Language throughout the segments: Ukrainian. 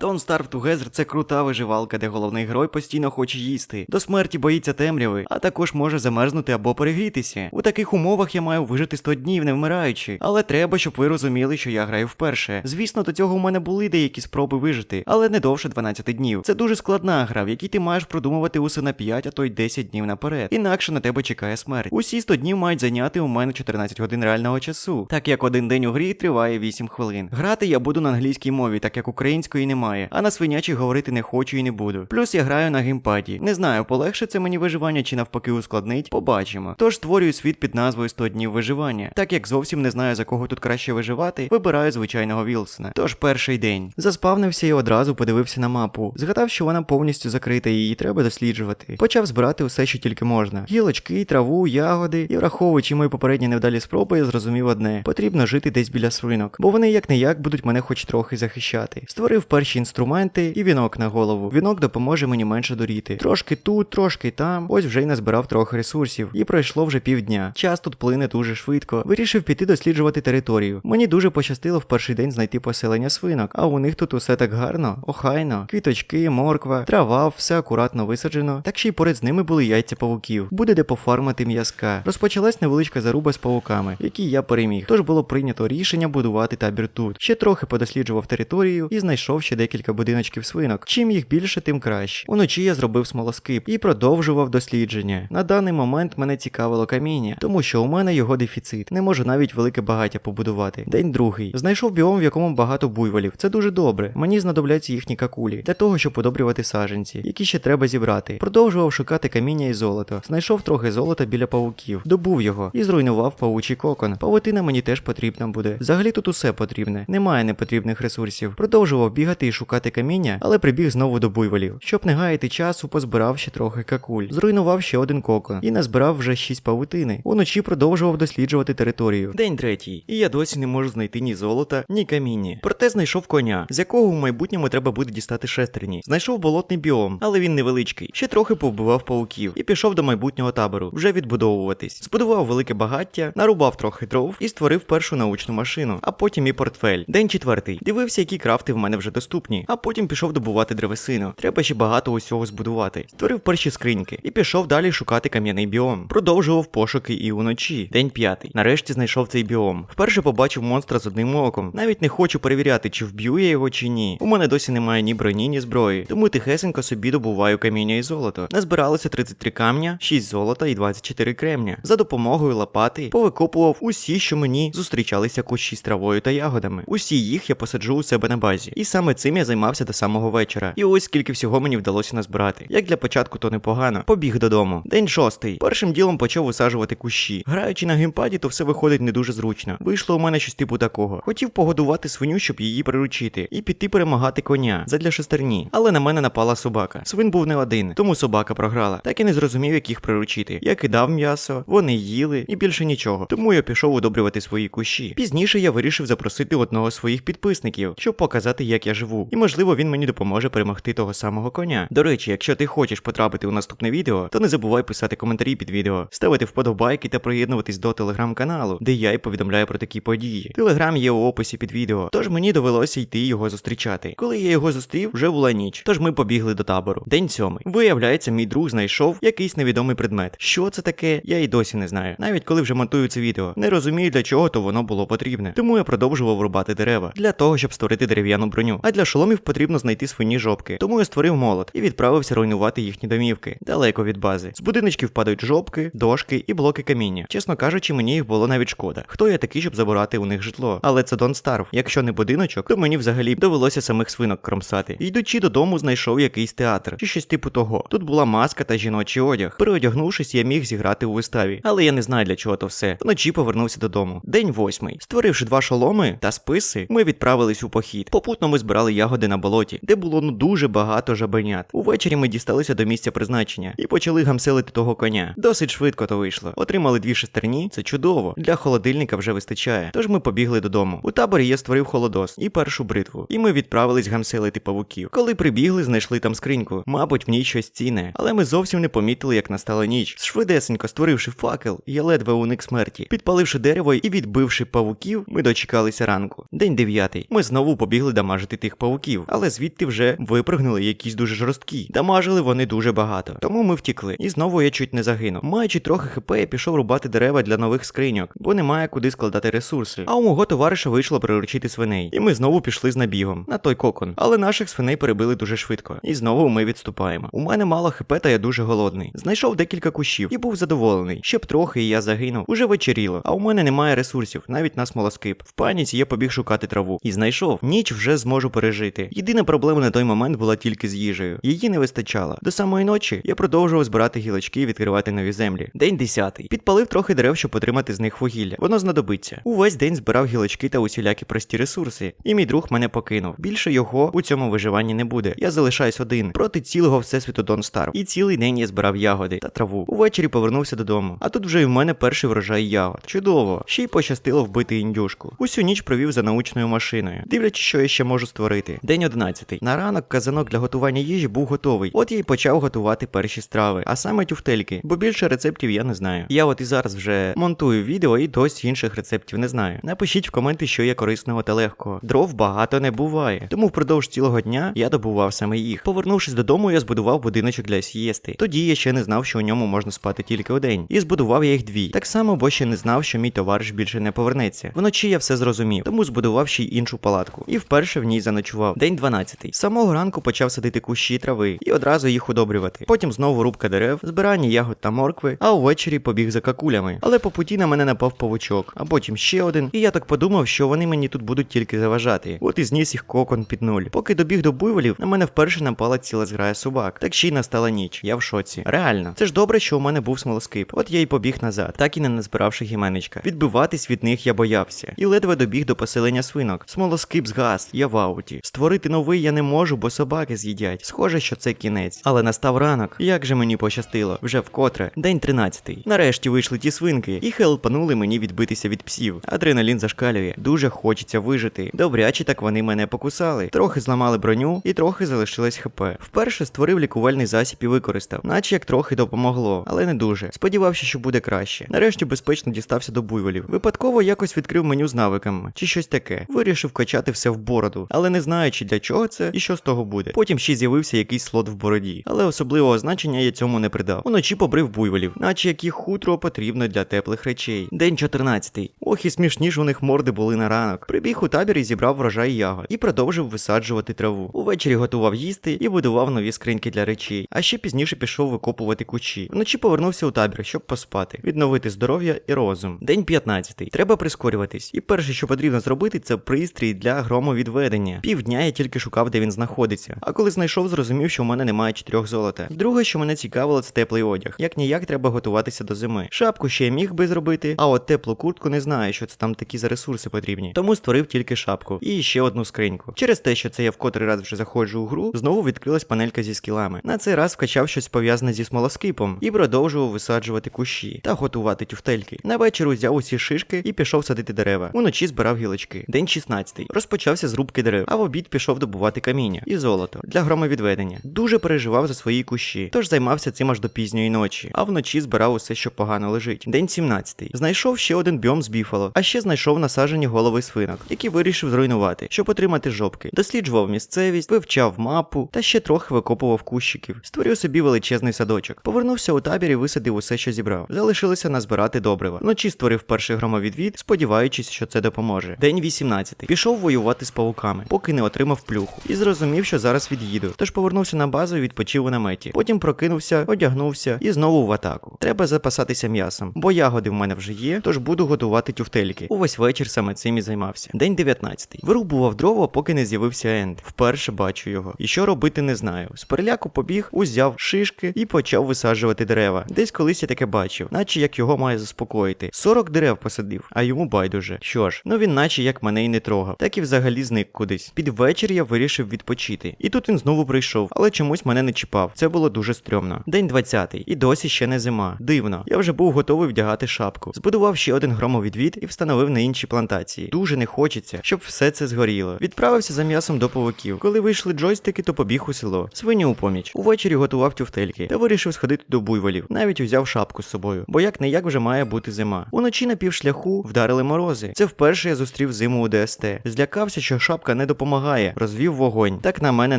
Don't Starve Together це крута виживалка, де головний герой постійно хоче їсти. До смерті боїться темряви, а також може замерзнути або перегрітися. У таких умовах я маю вижити 100 днів, не вмираючи. Але треба, щоб ви розуміли, що я граю вперше. Звісно, до цього у мене були деякі спроби вижити, але не довше 12 днів. Це дуже складна гра, в якій ти маєш продумувати усе на 5, а то й 10 днів наперед. Інакше на тебе чекає смерть. Усі 100 днів мають зайняти у мене 14 годин реального часу, так як один день у грі триває 8 хвилин. Грати я буду на англійській мові, так як української немає, а на свинячій говорити не хочу і не буду. Плюс я граю на геймпаді. Не знаю, полегше це мені виживання чи навпаки ускладнить. Побачимо. Тож створюю світ під назвою 100 днів виживання. Так як зовсім не знаю за кого тут краще виживати, вибираю звичайного Вілсона. Тож перший день. Заспавнився і одразу подивився на мапу. Згадав, що вона повністю закрита і її треба досліджувати. Почав збирати усе, що тільки можна: гілочки, траву, ягоди. І враховуючи мої попередні невдалі спроби, я зрозумів одне: потрібно жити десь біля свинок, бо вони як не як будуть мене хоч трохи захищати. Створив перші інструменти і вінок на голову. Вінок допоможе мені менше доріти. Трошки тут, трошки там. Ось вже й назбирав трохи ресурсів. І пройшло вже півдня. Час тут плине дуже швидко. Вирішив піти досліджувати територію. Мені дуже пощастило в перший день знайти поселення свинок, а у них тут усе так гарно, охайно. Квіточки, морква, трава, все акуратно висаджено. Так ще й поряд з ними були яйця павуків. Буде де пофармити м'язка. Розпочалась невеличка заруба з павуками, які я переміг. Тож було прийнято рішення будувати табір тут. Ще трохи подосліджував територію і знайшов ще декілька будиночків свинок. Чим їх більше, тим краще. Уночі я зробив смолоскип і продовжував дослідження. На даний момент мене цікавило каміння, тому що у мене його дефіцит. Не можу навіть велике багаття побудувати. День другий. Знайшов біом, в якому багато буйволів. Це дуже добре. Мені знадобляться їхні какулі для того, щоб подобрювати саженці, які ще треба зібрати. Продовжував шукати каміння і золото. Знайшов трохи золота біля павуків, добув його і зруйнував павучий кокон. Павутина мені теж потрібна буде. Взагалі тут усе потрібне. Немає непотрібних ресурсів. Продовжував бігати і шукати каміння, але прибіг знову до буйволів. Щоб не гаяти часу, позбирав ще трохи какуль. Зруйнував ще один кокон і назбирав вже шість павутини. Уночі продовжував досліджувати територію. День третій, і я досі не можу знайти ні золота, ні каміння. Проте знайшов коня, з якого в майбутньому треба буде дістати шестерні. Знайшов болотний біом, але він невеличкий. Ще трохи повбивав пауків і пішов до майбутнього табору, вже відбудовуватись. Збудував велике багаття, нарубав трохи дров і створив першу научну машину, а потім і портфель. День четвертий. Дивився, які крафти в мене вже доступні, а потім пішов добувати древесину. Треба ще багато усього збудувати. Створив перші скриньки і пішов далі шукати кам'яний біом. Продовжував пошуки і уночі. День п'ятий. Нарешті знайшов цей біом. Вперше побачив монстра з одним оком. Навіть не хочу перевіряти, чи вб'ю я його чи ні. У мене досі немає ні броні, ні зброї. Тому тихесенько собі добуваю каміння і золото. Назбиралося 33 камня, 6 золота і 24 кремня. За допомогою лопати повикопував усі, що мені зустрічалися кущі з травою та ягодами. Усі їх я посаджу у себе на базі. І саме цим я займався до самого вечора. І ось скільки всього мені вдалося назбирати. Як для початку, то непогано. Побіг додому. День шостий. Першим ділом почав висаджувати кущі. Граючи на геймпаді, то все виходить не дуже зручно. Вийшло у мене щось типу такого. Хотів погодувати свиню, щоб її приручити, і піти перемагати коня задля шестерні. Але на мене напала собака. Свин був не один, тому собака програла. Так і не зрозумів, як їх приручити. Я кидав м'ясо, вони їли і більше нічого. Тому я пішов удобрювати свої кущі. Пізніше я вирішив запросити одного з своїх підписників, щоб показати, як я живу. І можливо він мені допоможе перемогти того самого коня. До речі, якщо ти хочеш потрапити у наступне відео, то не забувай писати коментарі під відео, ставити вподобайки та приєднуватись до телеграм-каналу, де я й повідомляю про такі події. Телеграм є у описі під відео, тож мені довелося йти його зустрічати. Коли я його зустрів, вже була ніч, тож ми побігли до табору. День сьомий. Виявляється, мій друг знайшов якийсь невідомий предмет. Що це таке, я й досі не знаю. Навіть коли вже монтую це відео, не розумію для чого то воно було потрібне. Тому я продовжував рубати дерева для того, щоб створити дерев'яну броню. А для шоломів потрібно знайти свині жопки. Тому я створив молот і відправився руйнувати їхні домівки далеко від бази. З будиночків падають жопки, дошки і блоки каміння. Чесно кажучи, мені їх було навіть шкода. Хто я такий, щоб забирати у них житло? Але це Дон Старв. Якщо не будиночок, то мені взагалі довелося самих свинок кромсати. Йдучи додому, знайшов якийсь театр чи щось типу того. Тут була маска та жіночий одяг. Переодягнувшись, я міг зіграти у виставі. Але я не знаю для чого то все. Вночі повернувся додому. День восьмий. Створивши два шоломи та списи, ми відправились у похід. Попутно ми збирали ягоди на болоті, де було ну дуже багато жабенят. Увечері ми дісталися до місця призначення і почали гамселити того коня. Досить швидко то вийшло. Отримали дві шестерні, це чудово. Для холодильника вже вистачає. Тож ми побігли додому. У таборі я створив холодос і першу бритву. І ми відправились гамселити павуків. Коли прибігли, знайшли там скриньку. Мабуть, в ній щось цінне. Але ми зовсім не помітили, як настала ніч. Швидесенько створивши факел, я ледве уник смерті. Підпаливши дерево і відбивши павуків, ми дочекалися ранку. День дев'ятий. Ми знову побігли дамажити тих павуків. Павуків, але звідти вже випригнули якісь дуже жорсткі. Дамажили вони дуже багато. Тому ми втікли. І знову я чуть не загинув. Маючи трохи хп, я пішов рубати дерева для нових скриньок, бо немає куди складати ресурси. А у мого товариша вийшло приручити свиней. І ми знову пішли з набігом на той кокон. Але наших свиней перебили дуже швидко. І знову ми відступаємо. У мене мало хп, та я дуже голодний. Знайшов декілька кущів і був задоволений. Ще б трохи, і я загинув. Уже вечеріло, а у мене немає ресурсів, навіть на смолоскип. В паніці я побіг шукати траву. І знайшов. Ніч вже зможу пережити. Єдина проблема на той момент була тільки з їжею. Її не вистачало. До самої ночі я продовжував збирати гілочки і відкривати нові землі. День десятий. Підпалив трохи дерев, щоб отримати з них вугілля. Воно знадобиться. Увесь день збирав гілочки та усілякі прості ресурси. І мій друг мене покинув. Більше його у цьому виживанні не буде. Я залишаюсь один проти цілого всесвіту Дон Стар. І цілий день я збирав ягоди та траву. Увечері повернувся додому. А тут вже і в мене перший врожай ягод. Чудово. Ще й пощастило вбити індюшку. Усю ніч провів за научною машиною, дивлячись, що я ще можу створити. День одинадцятий. На ранок казанок для готування їжі був готовий. От я й почав готувати перші страви, а саме тюфтельки, бо більше рецептів я не знаю. Я от і зараз вже монтую відео і досі інших рецептів не знаю. Напишіть в коменти, що є корисного та легкого. Дров багато не буває. Тому впродовж цілого дня я добував саме їх. Повернувшись додому, я збудував будиночок для сієсти. Тоді я ще не знав, що у ньому можна спати тільки удень. І збудував я їх дві. Так само, бо ще не знав, що мій товариш більше не повернеться. Вночі я все зрозумів, тому збудував ще й іншу палатку. І вперше в ній заночував. День 12. З самого ранку почав садити кущі трави і одразу їх удобрювати. Потім знову рубка дерев, збирання ягод та моркви, а увечері побіг за какулями. Але по путі на мене напав павучок, а потім ще один. І я так подумав, що вони мені тут будуть тільки заважати. От і зніс їх кокон під нуль. Поки добіг до буйволів, на мене вперше напала ціла зграя собак. Так ще й настала ніч. Я в шоці. Реально, це ж добре, що у мене був смолоскип. От я й побіг назад, так і не назбиравши гіменечка. Відбиватись від них я боявся. І ледве добіг до поселення свинок. Смолоскип згас, я в ауті. Створити новий я не можу, бо собаки з'їдять. Схоже, що це кінець. Але настав ранок. Як же мені пощастило, вже вкотре. День 13. Нарешті вийшли ті свинки і хелпанули мені відбитися від псів. Адреналін зашкалює. Дуже хочеться вижити. Добряче так вони мене покусали. Трохи зламали броню і трохи залишилось хп. Вперше створив лікувальний засіб і використав, наче як трохи допомогло, але не дуже. Сподівався, що буде краще. Нарешті безпечно дістався до буйволів. Випадково якось відкрив меню з навиками чи щось таке. Вирішив качати все в бороду, але не знаючи для чого це і що з того буде. Потім ще з'явився якийсь слот в бороді, але особливого значення я цьому не придав. Уночі побрив буйволів, наче як їх хутро потрібно для теплих речей. День 14. Ох, і смішні ж у них морди були на ранок. Прибіг у табір і зібрав врожай ягод і продовжив висаджувати траву. Увечері готував їсти і будував нові скриньки для речей. А ще пізніше пішов викопувати кучі. Вночі повернувся у табір, щоб поспати, відновити здоров'я і розум. День 15. Треба прискорюватись. І перше, що потрібно зробити, це пристрій для громовідведення. Півдня я тільки шукав, де він знаходиться. А коли знайшов, зрозумів, що у мене немає чотирьох золота. Друге, що мене цікавило, це теплий одяг. Як ніяк треба готуватися до зими. Шапку ще я міг би зробити, а от теплу куртку не знаю, що це там такі за ресурси потрібні. Тому створив тільки шапку і ще одну скриньку. Через те, що це я в котрий раз вже заходжу у гру, знову відкрилась панелька зі скілами. На цей раз вкачав щось пов'язане зі смолоскипом і продовжував висаджувати кущі та готувати тюфтельки. На вечір узяв усі шишки і пішов садити дерева. Уночі збирав гілочки. День 16. Розпочався з рубки дерев, а в обід пішов добувати каміння і золото для громовідведення. Дуже переживав за свої кущі, тож займався цим аж до пізньої ночі, а вночі збирав усе, що погано лежить. День 17. Знайшов ще один біом з біфало, а ще знайшов насаджені голови свинок, які вирішив зруйнувати, щоб отримати жопки. Досліджував місцевість, вивчав мапу та ще трохи викопував кущиків. Створив собі величезний садочок. Повернувся у табір і висадив усе, що зібрав. Залишилося назбирати добрива. Вночі створив перший громовідвід, сподіваючись, що це допоможе. День 18. Пішов воювати з павуками, поки не отримав плюху. І зрозумів, що зараз від'їду. Тож повернувся на базу і відпочив у наметі. Потім прокинувся, одягнувся і знову в атаку. Треба запасатися м'ясом, бо ягоди в мене вже є, тож буду готувати тюфтельки. Увесь вечір саме цим і займався. День 19. Вирубував дрова, поки не з'явився Енд. Вперше бачу його. І що робити не знаю. З переляку побіг, узяв шишки і почав висаджувати дерева. Десь колись я таке бачив, наче як його має заспокоїти. 40 дерев посадив, а йому байдуже. Що ж, ну він наче як мене й не трогав, так і взагалі зник кудись. Під вечір я вирішив відпочити. І тут він знову прийшов, але чомусь мене не чіпав. Це було дуже стрьомно. День 20. І досі ще не зима. Дивно. Я вже був готовий вдягати шапку. Збудував ще один громовідвід і встановив на інші плантації. Дуже не хочеться, щоб все це згоріло. Відправився за м'ясом до павуків. Коли вийшли джойстики, то побіг у село. Свині у поміч. Увечері готував тюфтельки та вирішив сходити до буйволів. Навіть узяв шапку з собою, бо як не як вже має бути зима. Уночі на півшляху вдарили морози. Це вперше я зустрів зиму у ДСТ. Злякався, що шапка не допомагає. Допомагає. Розвів вогонь. Так на мене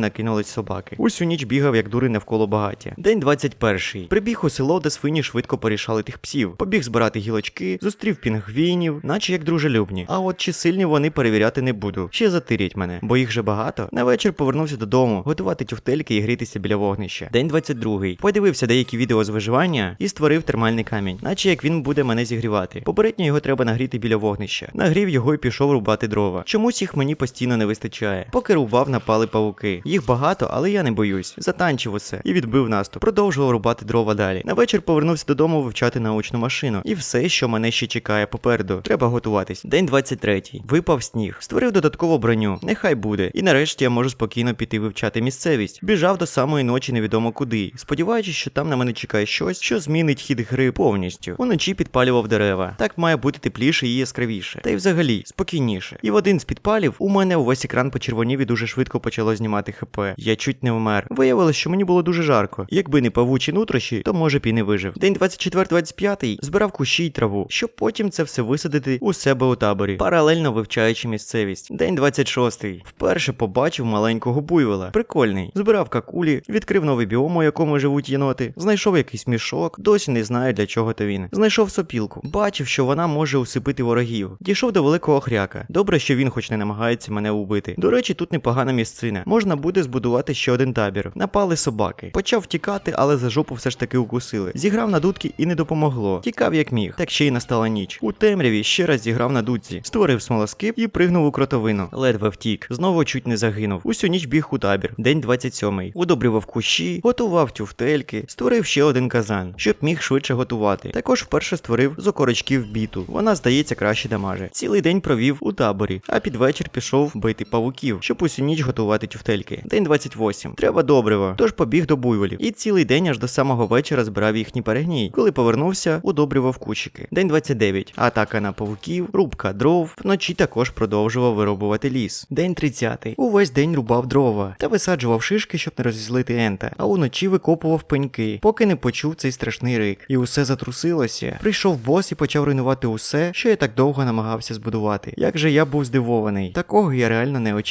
накинулись собаки. Усю ніч бігав, як дури навколо багаття. День 21. Прибіг у село, де свині швидко порішали тих псів. Побіг збирати гілочки, зустрів пінгвінів, наче як дружелюбні. А от чи сильні вони перевіряти не буду. Ще затирять мене, бо їх же багато. На вечір повернувся додому, готувати тюфтельки і грітися біля вогнища. День 22. Подивився деякі відео з виживання і створив термальний камінь, наче як він буде мене зігрівати. Попередньо його треба нагріти біля вогнища. Нагрів його і пішов рубати дрова. Чомусь їх мені постійно не вистачає. Поки рубав, напали павуки. Їх багато, але я не боюсь. Затанчив усе і відбив наступ. Продовжував рубати дрова далі. На вечір повернувся додому вивчати научну машину. І все, що мене ще чекає попереду. Треба готуватись. День 23. Випав сніг. Створив додаткову броню. Нехай буде. І нарешті я можу спокійно піти вивчати місцевість. Біжав до самої ночі невідомо куди, сподіваючись, що там на мене чекає щось, що змінить хід гри повністю. Уночі підпалював дерева. Так має бути тепліше і яскравіше. Та й взагалі спокійніше. І в один з підпалів у мене увесь екран почервонів і дуже швидко почало знімати хп. Я чуть не вмер. Виявилось, що мені було дуже жарко. Якби не павучі нутрощі, то може б і не вижив. День 24-25 збирав кущі й траву, щоб потім це все висадити у себе у таборі, паралельно вивчаючи місцевість. День 26 вперше побачив маленького буйвола. Прикольний. Збирав какулі, відкрив новий біом, у якому живуть єноти, знайшов якийсь мішок, досі не знаю для чого то він. Знайшов сопілку, бачив, що вона може усипити ворогів. Дійшов до великого хряка. Добре, що він хоч не намагається мене убити. До речі, тут непогана місцина. Можна буде збудувати ще один табір. Напали собаки. Почав втікати, але за жопу все ж таки укусили. Зіграв на дудки і не допомогло. Тікав як міг. Так ще й настала ніч. У темряві ще раз зіграв на дудці, створив смолоскип і пригнув у кротовину. Ледве втік. Знову чуть не загинув. Усю ніч біг у табір. День 27. Удобрював кущі, готував тюфтельки, створив ще один казан, щоб міг швидше готувати. Також вперше створив з окорочків біту. Вона, здається, краще дамаже. Цілий день провів у таборі, а під вечір пішов бити павуків, щоб усю ніч готувати тюфтельки. День 28. Треба добрива. Тож побіг до буйволів. І цілий день аж до самого вечора збирав їхній перегній. Коли повернувся, удобрював кущики. День 29. Атака на павуків, рубка дров. Вночі також продовжував вирубувати ліс. День 30. Увесь день рубав дрова та висаджував шишки, щоб не розізлити ента. А уночі викопував пеньки, поки не почув цей страшний рик. І усе затрусилося. Прийшов бос і почав руйнувати усе, що я так довго намагався збудувати. Як же я був здивований. Такого я реально не очікував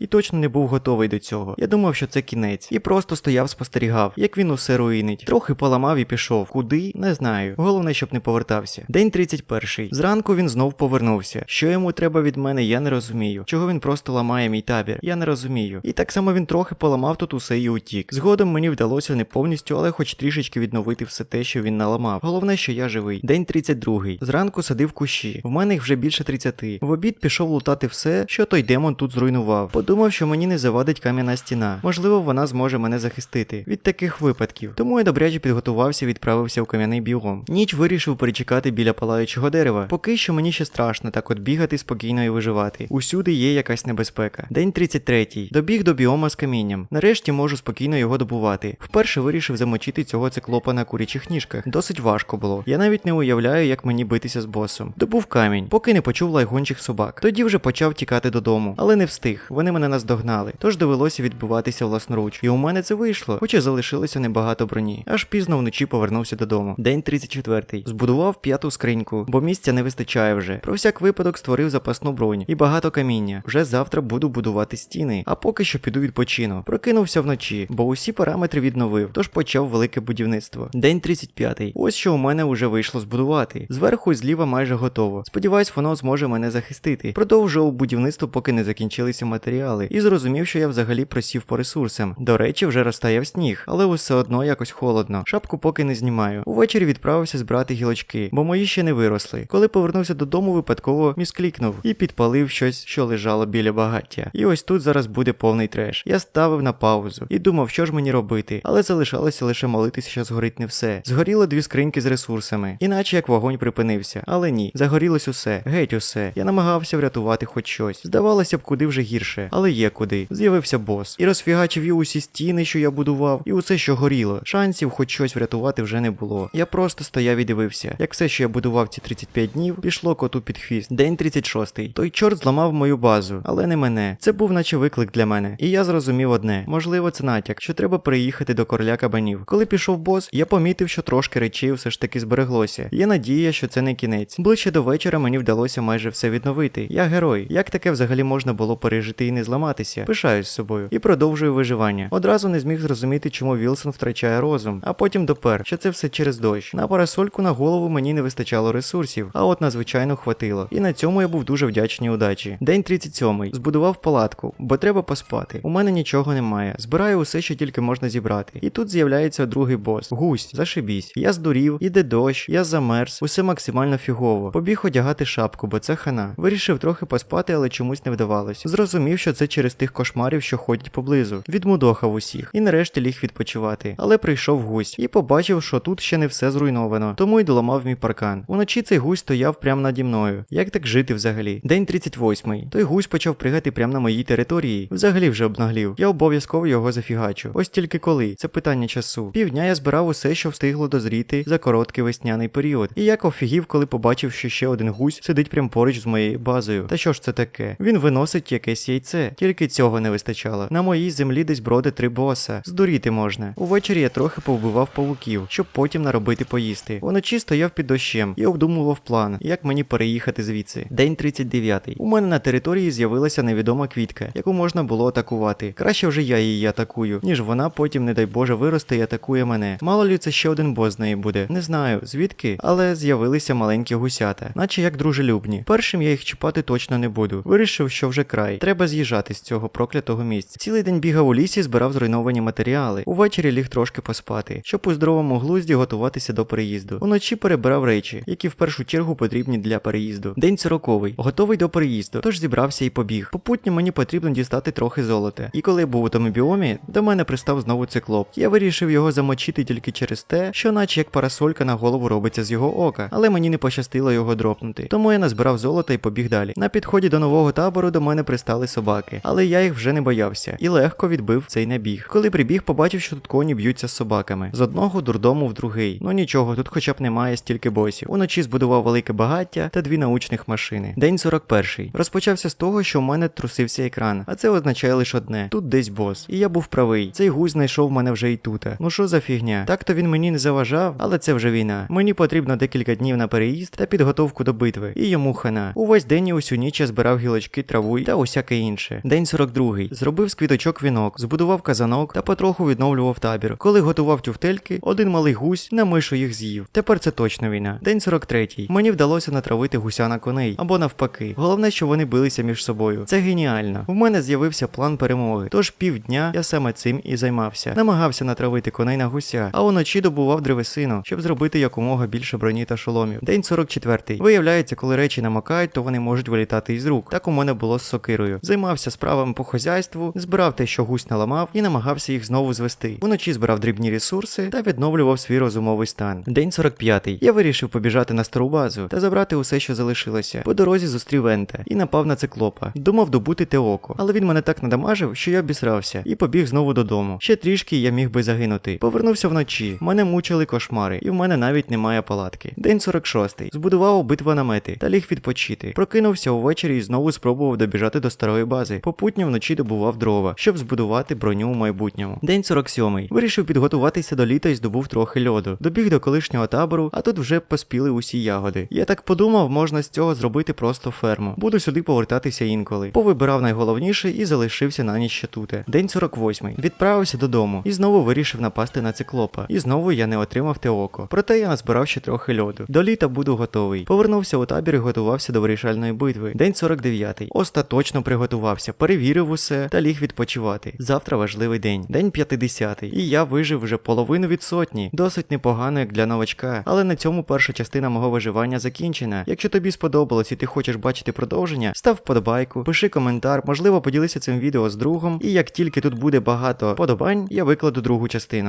і точно не був готовий до цього. Я думав, що це кінець, і просто стояв, спостерігав, як він усе руїнить. Трохи поламав і пішов. Куди? Не знаю. Головне, щоб не повертався. День 31. Зранку він знов повернувся. Що йому треба від мене, я не розумію. Чого він просто ламає мій табір? Я не розумію. І так само він трохи поламав тут усе і утік. Згодом мені вдалося не повністю, але хоч трішечки відновити все те, що він наламав. Головне, що я живий. День 32. Зранку садив кущі. В мене їх вже більше 30. В обід пішов лутати все, що той демон тут зруйнував. Подумав, що мені не завадить кам'яна стіна. Можливо, вона зможе мене захистити від таких випадків. Тому я добряче підготувався, і відправився в кам'яний біом. Ніч вирішив перечекати біля палаючого дерева. Поки що мені ще страшно так от бігати спокійно і виживати. Усюди є якась небезпека. День 33. Добіг до біома з камінням. Нарешті можу спокійно його добувати. Вперше вирішив замочити цього циклопа на курячих ніжках. Досить важко було. Я навіть не уявляю, як мені битися з босом. Добув камінь, поки не почув лайгончих собак. Тоді вже почав тікати додому, але не встиг. Вони мене наздогнали. Тож довелося відбиватися власноруч. І у мене це вийшло, хоча залишилося небагато броні. Аж пізно вночі повернувся додому. День 34. Збудував п'яту скриньку, бо місця не вистачає вже. Про всяк випадок створив запасну бронь і багато каміння. Вже завтра буду будувати стіни, а поки що піду відпочину. Прокинувся вночі, бо усі параметри відновив, тож почав велике будівництво. День 35. Ось що у мене вже вийшло збудувати. Зверху і зліва майже готово. Сподіваюсь, воно зможе мене захистити. Продовжував будівництво, поки не закінчилися матеріали, і зрозумів, що я взагалі просів по ресурсам. До речі, вже розтаяв сніг, але все одно якось холодно. Шапку поки не знімаю. Увечері відправився збирати гілочки, бо мої ще не виросли. Коли повернувся додому, випадково місклікнув і підпалив щось, що лежало біля багаття. І ось тут зараз буде повний треш. Я ставив на паузу і думав, що ж мені робити, але залишалося лише молитися, що згорить не все. Згоріло дві скриньки з ресурсами, іначе як вогонь припинився. Але ні, загорілось усе, геть усе. Я намагався врятувати хоч щось. Здавалося б, куди вже гірше, але є куди. З'явився бос і розфігачив і усі стіни, що я будував, і усе, що горіло. Шансів хоч щось врятувати вже не було. Я просто стояв і дивився, як все, що я будував ці 35 днів, пішло коту під хвіст. День 36. Той чорт зламав мою базу, але не мене. Це був наче виклик для мене. І я зрозумів одне: можливо, це натяк, що треба приїхати до короля кабанів. Коли пішов бос, я помітив, що трошки речей все ж таки збереглося. Є надія, що це не кінець. Ближче до вечора мені вдалося майже все відновити. Я герой. Як таке взагалі можна було пережити? Пережити і не зламатися. Пишаюсь собою і продовжую виживання. Одразу не зміг зрозуміти, чому Вілсон втрачає розум, а потім допер, що це все через дощ. На парасольку на голову мені не вистачало ресурсів, а от надзвичайно хватило. І на цьому я був дуже вдячний удачі. День 37. Збудував палатку, бо треба поспати. У мене нічого немає. Збираю усе, що тільки можна зібрати. І тут з'являється другий бос. Гусь, зашибісь. Я здурів, іде дощ, я замерз, усе максимально фігово. Побіг одягати шапку, бо це хана. Вирішив трохи поспати, але чомусь не вдавалось. Зрозумів, що це через тих кошмарів, що ходять поблизу. Відмудохав усіх. І нарешті ліг відпочивати. Але прийшов гусь і побачив, що тут ще не все зруйновано. Тому й доламав мій паркан. Уночі цей гусь стояв прямо наді мною. Як так жити взагалі? День 38. Той гусь почав пригати прямо на моїй території. Взагалі вже обнаглів. Я обов'язково його зафігачу. Ось тільки коли. Це питання часу. Півдня я збирав усе, що встигло дозріти за короткий весняний період. І як офігів, коли побачив, що ще один гусь сидить прямо поруч з моєю базою. Та що ж це таке? Він виносить якесь яйце. Тільки цього не вистачало. На моїй землі десь броди три боса. Здуріти можна. Увечері я трохи повбивав павуків, щоб потім наробити поїсти. Уночі стояв під дощем і обдумував план, як мені переїхати звідси. День 39. У мене на території з'явилася невідома квітка, яку можна було атакувати. Краще вже я її атакую, ніж вона потім, не дай Боже, виросте і атакує мене. Мало лі це ще один бос з неї буде. Не знаю звідки, але з'явилися маленькі гусята, наче як дружелюбні. Першим я їх чіпати точно не буду. Вирішив, що вже край. Треба з'їжджати з цього проклятого місця. Цілий день бігав у лісі, збирав зруйновані матеріали. Увечері ліг трошки поспати, щоб у здоровому глузді готуватися до переїзду. Уночі перебирав речі, які в першу чергу потрібні для переїзду. День сороковий, готовий до переїзду, тож зібрався і побіг. Попутньо мені потрібно дістати трохи золота. І коли був у тому біомі, до мене пристав знову циклоп. Я вирішив його замочити тільки через те, що наче як парасолька на голову робиться з його ока, але мені не пощастило його дропнути. Тому я назбирав золото і побіг далі. На підході до нового табору до мене пристали собаки, але я їх вже не боявся і легко відбив цей набіг. Коли прибіг, побачив, що тут коні б'ються з собаками. З одного дурдому в другий. Ну нічого, тут хоча б немає стільки босів. Уночі збудував велике багаття та дві научних машини. День 41. Розпочався з того, що в мене трусився екран, а це означає лише одне: тут десь бос. І я був правий. Цей гусь знайшов мене вже і тута. Ну що за фігня? Так-то він мені не заважав, але це вже війна. Мені потрібно декілька днів на переїзд та підготовку до битви. І йому хана. Увесь день і усю ніч я збирав гілочки, траву та усяке інше. День 42. Зробив з квіточок вінок, збудував казанок та потроху відновлював табір. Коли готував тюфтельки, один малий гусь на мишу їх з'їв. Тепер це точно війна. День 43. Мені вдалося натравити гуся на коней або навпаки. Головне, що вони билися між собою. Це геніально. У мене з'явився план перемоги. Тож півдня я саме цим і займався. Намагався натравити коней на гуся, а уночі добував древесину, щоб зробити якомога більше броні та шоломів. День 44. Виявляється, коли речі намокають, то вони можуть вилітати із рук. Так у мене було з сокирою. Займався справами по хозяйству, збирав те, що гусь наламав, і намагався їх знову звести. Уночі збирав дрібні ресурси та відновлював свій розумовий стан. День 45. Я вирішив побіжати на стару базу та забрати усе, що залишилося. По дорозі зустрів Ента і напав на циклопа. Думав добути Теоко, але він мене так надамажив, що я обісрався і побіг знову додому. Ще трішки я міг би загинути. Повернувся вночі. Мене мучили кошмари, і в мене навіть немає палатки. День 46. Збудував обидва намети та ліг відпочити. Прокинувся увечері і знову спробував добіжати до старої бази. Попутньо вночі добував дрова, щоб збудувати броню у майбутньому. День 47. Вирішив підготуватися до літа і здобув трохи льоду. Добіг до колишнього табору, а тут вже поспіли усі ягоди. Я так подумав, можна з цього зробити просто ферму. Буду сюди повертатися інколи. Повибирав найголовніше і залишився на ніч ще тут. День 48. Відправився додому і знову вирішив напасти на циклопа. І знову я не отримав теоко. Проте я назбирав ще трохи льоду. До літа буду готовий. Повернувся у табір і готувався до вирішальної битви. День 49. Остаточно приготувався, перевірив усе та ліг відпочивати. Завтра важливий день. День 50. І я вижив вже половину від сотні. Досить непогано, як для новачка. Але на цьому перша частина мого виживання закінчена. Якщо тобі сподобалось і ти хочеш бачити продовження, став вподобайку, пиши коментар, можливо, поділися цим відео з другом. І як тільки тут буде багато подобань, я викладу другу частину.